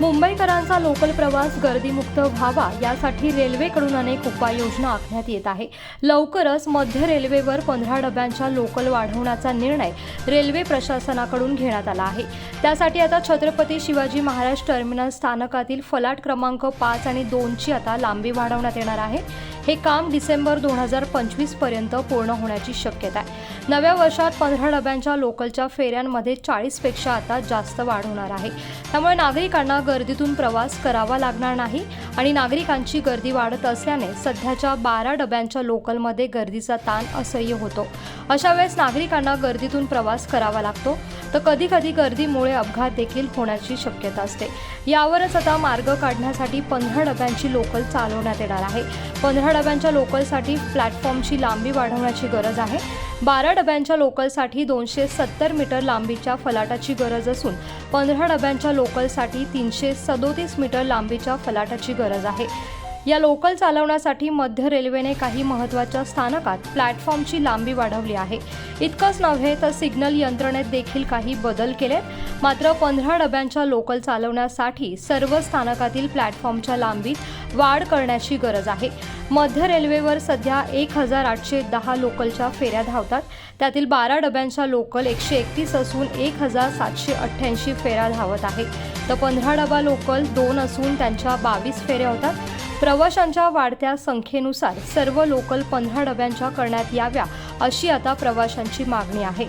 मुंबईकरांचा लोकल प्रवास गर्दीमुक्त व्हावा यासाठी रेल्वेकडून अनेक उपाययोजना आखण्यात येत आहे. लवकरच मध्य रेल्वेवर पंधरा डब्यांच्या लोकल वाढवण्याचा निर्णय रेल्वे प्रशासनाकडून घेण्यात आला आहे. त्यासाठी आता छत्रपती शिवाजी महाराज टर्मिनल स्थानकातील फलाट क्रमांक पाच आणि दोनची आता लांबी वाढवण्यात येणार आहे. हे काम डिसेंबर दोन हजार पंचवीसपर्यंत पूर्ण होण्याची शक्यता आहे. नव्या वर्षात पंधरा डब्यांच्या लोकलच्या फेऱ्यांमध्ये चाळीसपेक्षा आता जास्त वाढ होणार आहे. त्यामुळे नागरिकांना गर्दीतून प्रवास करावा लागणार नाही आणि नागरिकांची गर्दी वाढत असल्याने सध्याच्या बारा डब्यांच्या लोकलमध्ये गर्दीचा ताण असह्य होतो. अशा वेळेस नागरिकांना गर्दीतून प्रवास करावा लागतो. तर कधी कधी गर्दीमुळे अपघात देखील होण्याची शक्यता असते. यावरच आता मार्ग काढण्यासाठी पंधरा डब्यांची लोकल चालवण्यात येणार आहे. पंधरा डब्यांच्या लोकलसाठी प्लॅटफॉर्मची लांबी वाढवण्याची गरज आहे. बारा डब्यांच्या लोकलसाठी दोनशे सत्तर मीटर लांबीच्या फलाटाची गरज असून पंधरा डब्यांच्या लोकलसाठी तीनशे सदोतीस मीटर लांबीच्या फलाटाची गरज आहे. या लोकल चालवण्यासाठी मध्य रेल्वेने काही महत्त्वाच्या स्थानकात प्लॅटफॉर्मची लांबी वाढवली आहे. इतकंच नव्हे तर सिग्नल यंत्रणेत देखील काही बदल केलेत. मात्र पंधरा डब्यांच्या लोकल चालवण्यासाठी सर्व स्थानकातील प्लॅटफॉर्मच्या लांबीत वाढ करण्याची गरज आहे. मध्य रेल्वेवर सध्या एक हजार आठशे दहा लोकलच्या फेऱ्या धावतात. त्यातील बारा डब्यांच्या लोकल एकशे एकतीस असून एक हजार सातशे अठ्ठ्याऐंशी फेऱ्या धावत आहेत. तर पंधरा डबा लोकल दोन असून त्यांच्या बावीस फेऱ्या होतात. प्रवाशांच्या वाढत्या संख्येनुसार सर्व लोकल पंधरा डब्यांच्या करण्यात याव्या अशी आता प्रवाशांची मागणी आहे.